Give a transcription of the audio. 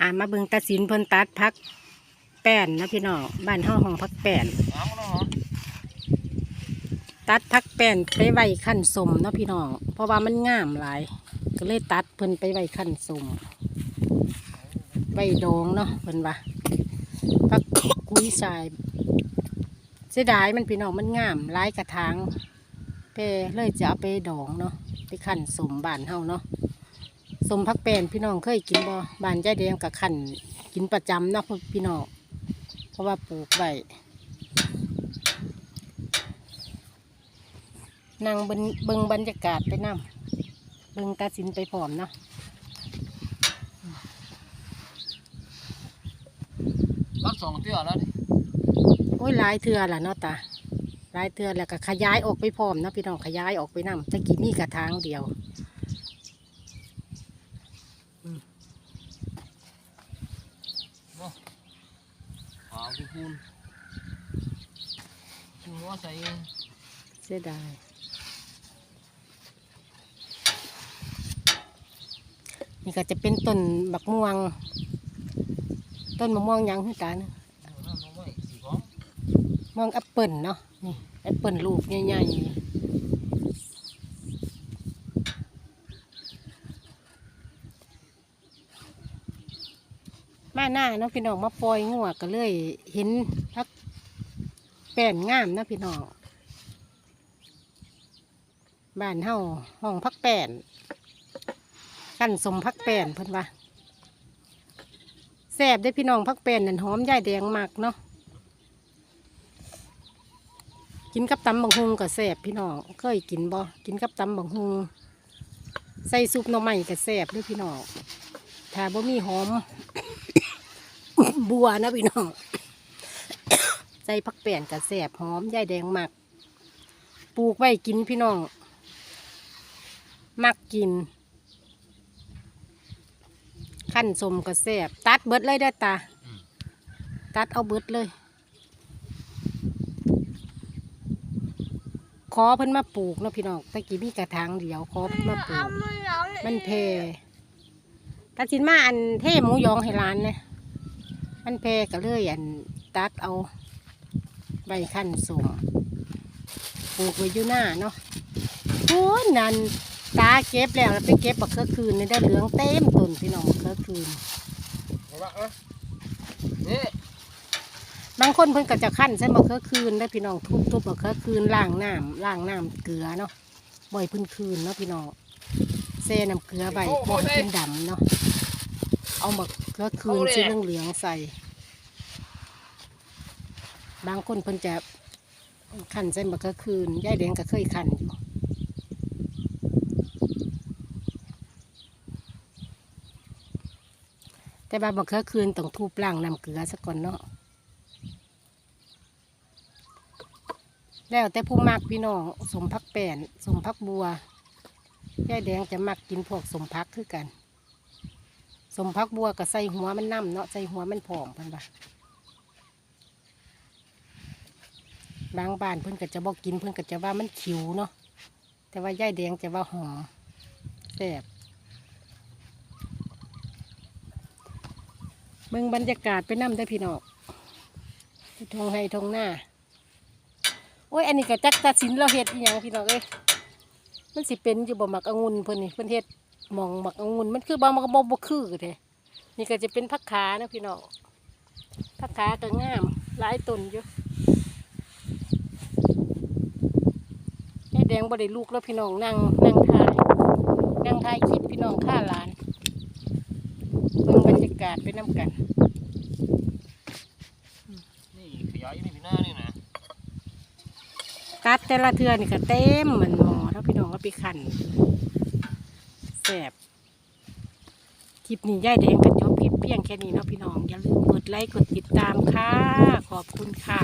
อ่ามาเบิ่งตาสินเพิ่นตัดพักแป้นนะพี่น้องบ้านเฮาห้องพักแป้นตัดพักแป้นไปไว้ขั้นสมนะพี่น้องเพราะว่ามันงามหลาย ก็เลยตัดเพิ่นไปไว้ขั้นสมไว้ดองเนาะเพิ่นว่าพักกุยชายเสียดายมันพี่น้องมันงามหลายกระถางเปเลยจะเอาไปดองเนาะไปขั้นสมบ้านเฮาเนาะ สมพักแป้นพี่น้องเคยกินบ่บ้านยายแดงกับขั้นกินประจำเนาะพี่น้องเพราะว่าปลูกไว้นั่งเบิ่งเบิ่งบรรยากาศไปนำเบิ่งตาสินไปพร้อมเนาะรักสองเตี้ยแล้วนี่โอ้ยหลายเทือล่ะเนาะตาหลายเทือแล้วก็ขยายออกไปพร้อมเนาะพี่น้องขยายออกไปนำตะกี้มีกระถางเดียว เอาคุณคุณชูหัวใส่เสียดายนี่ก็จะเป็นต้นบักม่วง ต้นมะม่วงหยังคือตาเนาะเอาน้ำลงไว้สีของม่วงแอปเปิลเนาะนี่แอปเปิลลูกใหญ่ๆ มาหน้าเนาะพี่น้องมาปล่อยงัวก็เลยเห็นพักแป้นงามนะพี่น้องบ้านเฮาห้องพักแป้นกันสมพักแป้นเพิ่นว่าแซ่บได้พี่น้องพักแป้นนั่นหอมย่ายแดงมากเนาะกินกับตำบังฮุงก็แซ่บพี่น้องเคยกินบ่กินกับตำบังฮุงใส่ซุปหน่อไม้ก็แซ่บด้วยพี่น้องถ้าบ่มีหอม บัวนะพี่น้องใส่ผักแป้นก็แซ่บหอมยายแดงมัก ปลูกไว้กินพี่น้อง มักกิน ขั้นสมก็แซ่บตัดเบิดเลยได้ตา ตัดเอาเบิดเลย ขอเพิ่นมาปลูกเนาะพี่น้องตะกี้มีกระถางเดียวขอเพิ่นมาปลูก มันเพตัดสินมาอันเท่หมูยองให้ร้านเนี่ย มันเพก็เลยอันตัดเอาใบขั้นสูงปลูกไว้อยู่หน้าเนาะโอ้ยนั่นตาเก็บแล้วแล้วไปเก็บบักเขือคืนนี่ได้เหลืองเต็มต้นพี่น้องบักเขือคืนเอาละอะนี่บางคนเพิ่นก็จะขั้นใส่บักเขือคืนได้พี่น้องทุบทุบบักเขือคืนล้างน้ำล้างน้ำเกลือเนาะบ่อยเพิ่นคืนเนาะพี่น้องเซ่น้ำเกลือใบบ่ให้เพิ่นดำเนาะเอาบัก เขือคืนสีเหลืองใส่ บางคนเพิ่นจะขันใส่บักเขือคืนยายแดงก็เคยขันอยู่แต่บาบักเขือคืนต้องทุบล้างนำเกลือซะก่อนเนาะแล้วแต่ผู้มักพี่น้องสมพักแป้นสมพักบัวยายแดงจะมักกินพวกสมพักคือกัน มพักบัวก็ใส่หัวมันน้ำเนาะใส่หัวมันผอมเพิ่นว่าบางบ้านเพิ่นก็จะบอกกินเพิ่นก็จะว่ามันขิวเนาะแต่ว่ายายแดงจะว่าหอมแซ่บเบิ่งบรรยากาศไปน้ำได้พี่น้องทงให้ทงหน้า โอ้ย อันนี้ก็จักตัดสินเราเฮ็ดอีหยังพี่น้องเอ้ยมันสิเป็นอยู่บ่หมักองุ่นเพิ่นนี่เพิ่นเฮ็ด มองหมักองุ่นมันคือบางมันก็บ่บ่คือแท้นี่ก็จะเป็นผักขานะพี่น้องผักขาก็งามหลายต้นอยู่ยายแดงบ่ได้ลูกแล้วพี่น้องนั่งนั่งทายนั่งทายคลิปพี่น้องข้าหลานเบิ่งบรรยากาศไปนํกันนี่ขยายอยู่นี่พี่หน้านี่นะตัดแต่ละเทือนี่ก็เต็มเหมือนหมอแล้วพี่น้องก็ไปขัน บคลิปนี้ย่ายแดงกับจบคลิปเพียงแค่นี้เนาะพี่น้อง อย่าลืมกดไลค์กดติดตามค่ะ ขอบคุณค่ะ